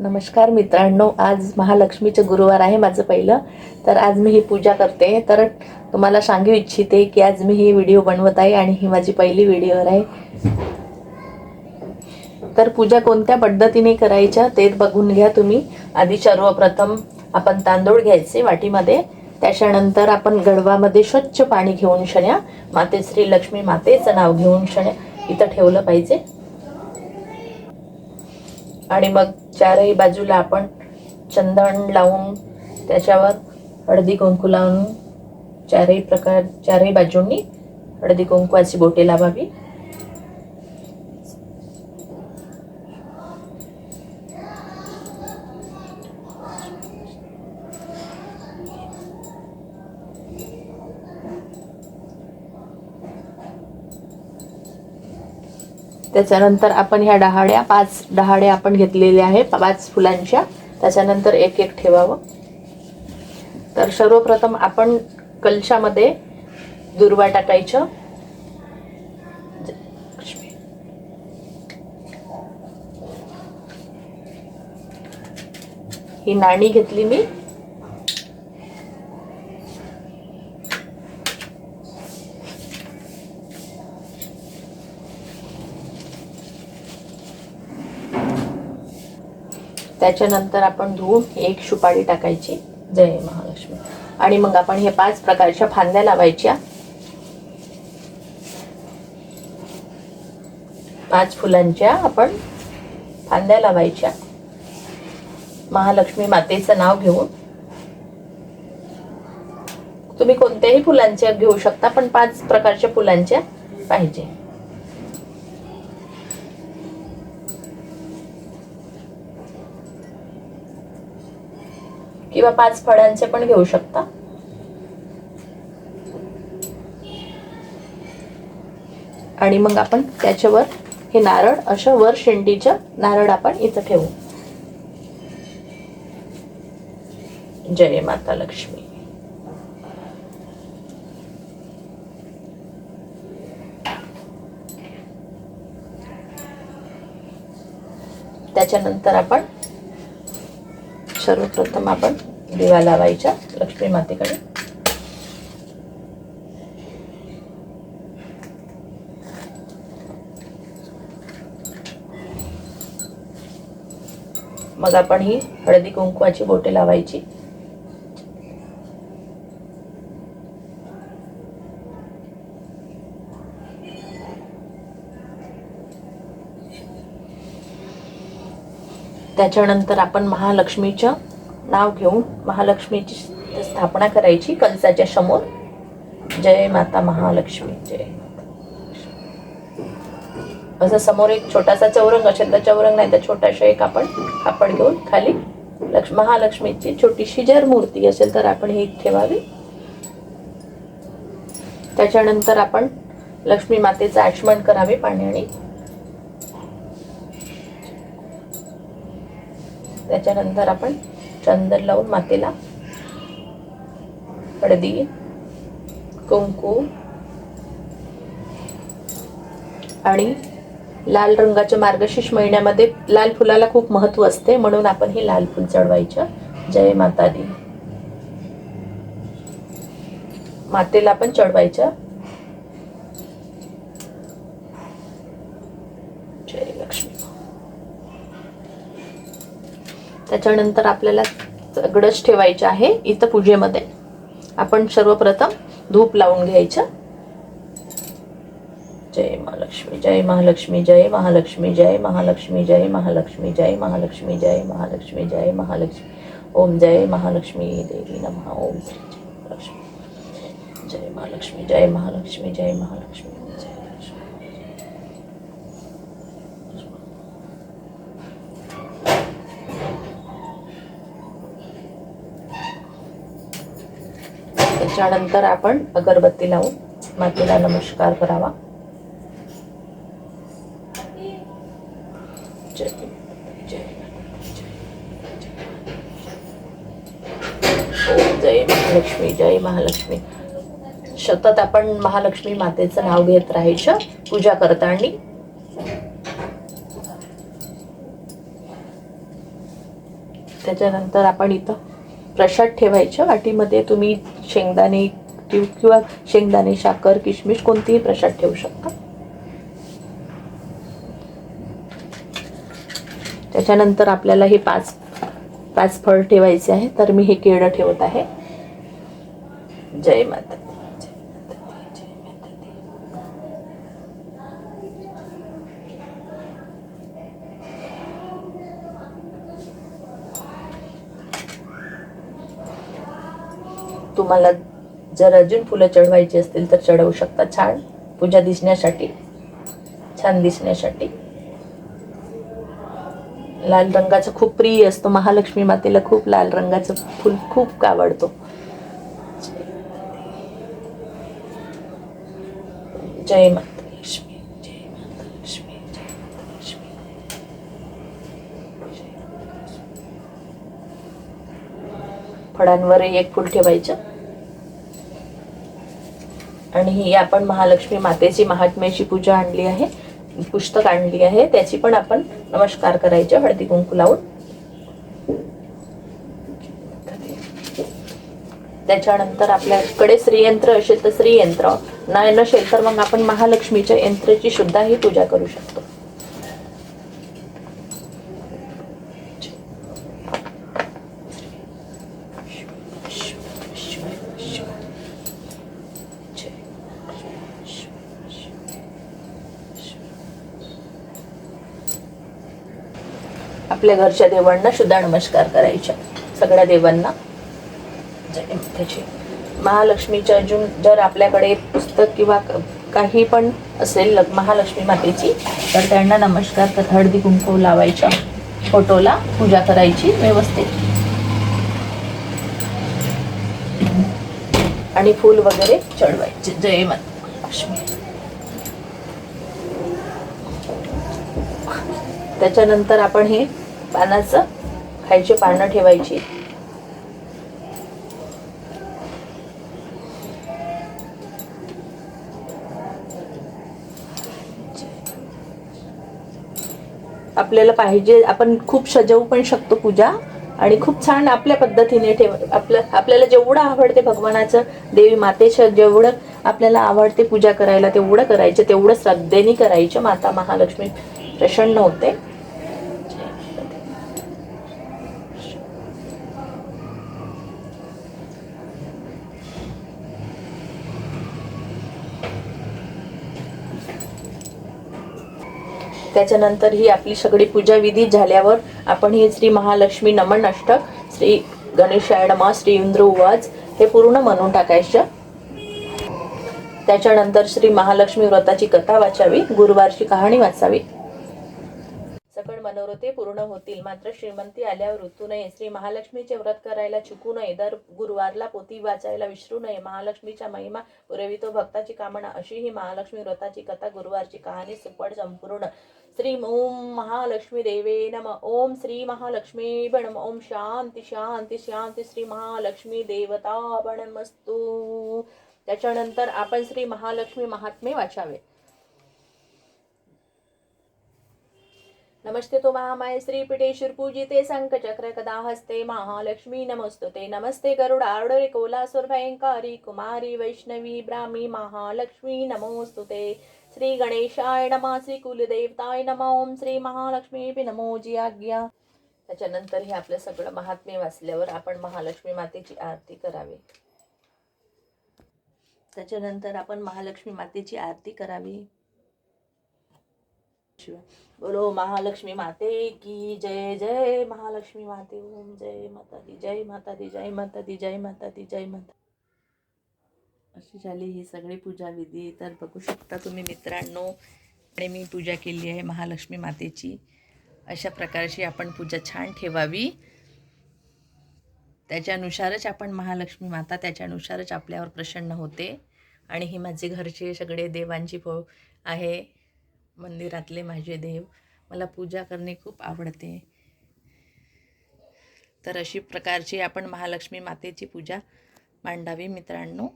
नमस्कार मित्रांनो आज महालक्ष्मीचं गुरुवार आहे माझं पहिलं. तर आज मी ही पूजा करते. तर तुम्हाला सांगू इच्छिते की आज मी ही व्हिडिओ बनवत आहे आणि ही माझी पहिली व्हिडिओ आहे. तर पूजा कोणत्या पद्धतीने करायच्या ते बघून घ्या तुम्ही. आधी सर्वप्रथम आपण तांदूळ घ्यायचे वाटीमध्ये. त्याच्यानंतर आपण गडवामध्ये स्वच्छ पाणी घेऊन शण्या. माते श्री लक्ष्मी मातेचं नाव घेऊन शण्या. इथं ठेवलं पाहिजे. आणि मग चारही बाजूला आपण चंदन लावून त्याच्यावर हळदी कुंकू लावून चारही प्रकार चारही बाजूंनी हळदी कुंकवाची बोटे लावावी. त्याच्यानंतर आपण ह्या डहाड्या पाच डहाड्या आपण घेतलेल्या आहे पाच फुलांच्या. त्याच्यानंतर एक एक ठेवावं. तर सर्वप्रथम आपण कलशामध्ये दुर्वा टाकायचं. ही नाणी घेतली मी. त्याच्यानंतर आपण धुवून एक सुपारी टाकायची. जय महालक्ष्मी. आणि मग आपण हे पाच प्रकारच्या फांद्या लावायच्या. पाच फुलांच्या आपण फांद्या लावायच्या. महालक्ष्मी मातेचं नाव घेऊन. तुम्ही कोणत्याही फुलांच्या घेऊ शकता पण पाच प्रकारच्या फुलांच्या पाहिजे. किंवा पाच फळांचे पण घेऊ शकता. आणि मग आपण त्याच्यावर हे नारळ अशा वर शेंडीचं नारळ आपण इथं ठेवू. जय माता लक्ष्मी. त्याच्यानंतर आपण सर्वप्रथम आपण दिवा लावायच्या लक्ष्मी मातेकडे. मग आपण ही हळदी कुंकवाची बोटे लावायची. त्याच्यानंतर आपण महालक्ष्मीचं नाव घेऊन महालक्ष्मीची स्थापना करायची कलसाच्या समोर. जय माता महालक्ष्मी जय असं समोर एक छोटासा चौरंग असेल तर चौरंग नाही तर छोटासा एक आपण कापड घेऊन खाली लक्ष महालक्ष्मीची छोटीशी जर मूर्ती असेल तर आपण ही ठेवावी. त्याच्यानंतर आपण लक्ष्मी मातेचं आचमन करावे पाण्याने. त्याच्यानंतर आपण चंदन लावून मातेला हळदी कुंकू आणि लाल रंगाच्या मार्गशीर्ष महिन्यामध्ये लाल फुलाला खूप महत्त्व असते. म्हणून आपण हे लाल फुल चढवायचं. जय माता दी. मातेला पण चढवायचं जय लक्ष्मी त्याच्यानंतर आपल्याला सगळंच ठेवायचं आहे इथं पूजेमध्ये. आपण सर्वप्रथम धूप लावून घ्यायचं. जय महालक्ष्मी जय महालक्ष्मी जय महालक्ष्मी जय महालक्ष्मी जय महालक्ष्मी जय महालक्ष्मी जय महालक्ष्मी जय महालक्ष्मी. ओम जय महालक्ष्मी देवी नमः. ओम श्री जय महालक्ष्मी. जय महालक्ष्मी जय महालक्ष्मी जय महालक्ष्मी जय लक्ष्मी त्यानंतर आपण अगरबत्ती लावून मातेला नमस्कार करावा. जय जय जय महालक्ष्मी. जय महालक्ष्मी. सतत आपण महालक्ष्मी मातेचं नाव घेत राहायचं. पूजा करताना. त्याच्यानंतर आपण इथं प्रसाद ठेवायच्या वाटीमध्ये तुम्ही शेंगदाणे किव- किंवा शेंगदाणे साखर किशमिश कोणतीही प्रसाद ठेवू शकता. त्याच्यानंतर आपल्याला हे पाच पाच फळ ठेवायचे आहे तर मी हे केळं ठेवत आहे. जय माता तुम्हाला जर अजून फुलं चढवायची असतील तर चढवू शकता. छान. पूजा दिसण्यासाठी. छान दिसण्यासाठी. लाल रंगाचं खूप प्रिय असतो. महालक्ष्मी मातेला खूप लाल रंगाचं फुल खूप आवडतो. जय माता फळांवर एक फूल ठेवायचं. आणि ही आपण महालक्ष्मी मातेची महात्म्याची पूजा आणली आहे पुस्तक आणली आहे. त्याची पण आपण नमस्कार करायचे. हळदी कुंकू लावून. त्याच्यानंतर आपल्याकडे श्रीयंत्र असेल तर श्रीयंत्र. नाही नसेल तर मग आपण महालक्ष्मीच्या यंत्राची सुद्धा ही पूजा करू शकतो. आपल्या घरच्या देवांना सुद्धा नमस्कार करायच्या सगळ्या देवांना. जय महालक्ष्मीच्या अजून जर आपल्याकडे पुस्तक किंवा काही पण असेल महालक्ष्मी मातेची तर त्यांना नमस्कार कर हळदी कुंकू लावायच्या फोटोला पूजा करायची व्यवस्थित. आणि फूल वगैरे चढवायचे. जय माता लक्ष्मी त्याच्यानंतर आपण हे पानाचं खायची पानं ठेवायची. आपल्याला पाहिजे आपण खूप सजवू पण शकतो पूजा आणि खूप छान आपल्या पद्धतीने ठेव आपलं आपल्याला जेवढं आवडते भगवानाचं देवी मातेचं जेवढं आपल्याला आवडते पूजा करायला तेवढं करायचं तेवढं श्रद्धेने करायचं. माता महालक्ष्मी प्रसन्न होते. त्याच्यानंतर ही आपली सगळी पूजा विधी झाल्यावर आपण ही श्री महालक्ष्मी नमन अष्टक श्री गणेशाय नमः श्री इंद्र उवाज हे पूर्ण म्हणून टाकायचं. त्याच्यानंतर श्री महालक्ष्मी व्रताची कथा वाचावी गुरुवारची कहाणी वाचावी. पण मनोरथे पूर्ण होतील. मात्र श्रीमंती आल्यावर ऋतू नये. श्री महालक्ष्मीचे व्रत करायला चुकू नये. दर गुरुवारला पोती वाचायला विसरू नये. महालक्ष्मीचा महिमा पुरवितो भक्ताची कामना. अशी ही महालक्ष्मी व्रताची कथा गुरुवारची कहाणी सुपड संपूर्ण. श्री ओम महालक्ष्मी देवे नम. ओम श्री महालक्ष्मी नम ओम शांती शांती शांती. श्री महालक्ष्मी देवता मस्तू त्याच्यानंतर आपण श्री महालक्ष्मी महात्मे वाचावे. नमस्ते तो महामाय श्री श्रीपीठे शिरपूजिते शंखचक्र कदा हस्ते महालक्ष्मी नमस्तुते नमस्ते गरुडार्डरे कोलासुर भयंकारी कुमारी वैष्णवी ब्राह्मी महालक्ष्मी नमोस्तुते श्री गणेशाय नमः श्री कुलदेवताय नमः ओम श्री महालक्ष्मी पि नमो जी आज्ञा. त्याच्यानंतर हे आपलं सगळं महात्म्य वाचल्यावर आपण महालक्ष्मी मातेची आरती करावी. त्याच्यानंतर आपण महालक्ष्मी मातेची आरती करावी. बोलो महालक्ष्मी माते की जय जय महालक्ष्मी माते। ओम जय माता दी जय माता दी जय माता दी जय माता दी जय माता। अशी झाली ही सगळी पूजा विधी. तर बघू शकता तुम्ही मित्रांनो आणि मी पूजा केली आहे महालक्ष्मी मातेची. अशा प्रकारची आपण पूजा छान ठेवावी. त्याच्यानुसारच आपण महालक्ष्मी माता त्याच्यानुसारच आपल्यावर प्रसन्न होते. आणि ही माझे घरचे सगळे देवांची पो आहे. मंदिरातले माझे देव. मला पूजा करणे खूप आवडते. तर अशी प्रकारची आपण महालक्ष्मी मातेची पूजा मांडावी मित्रांनो.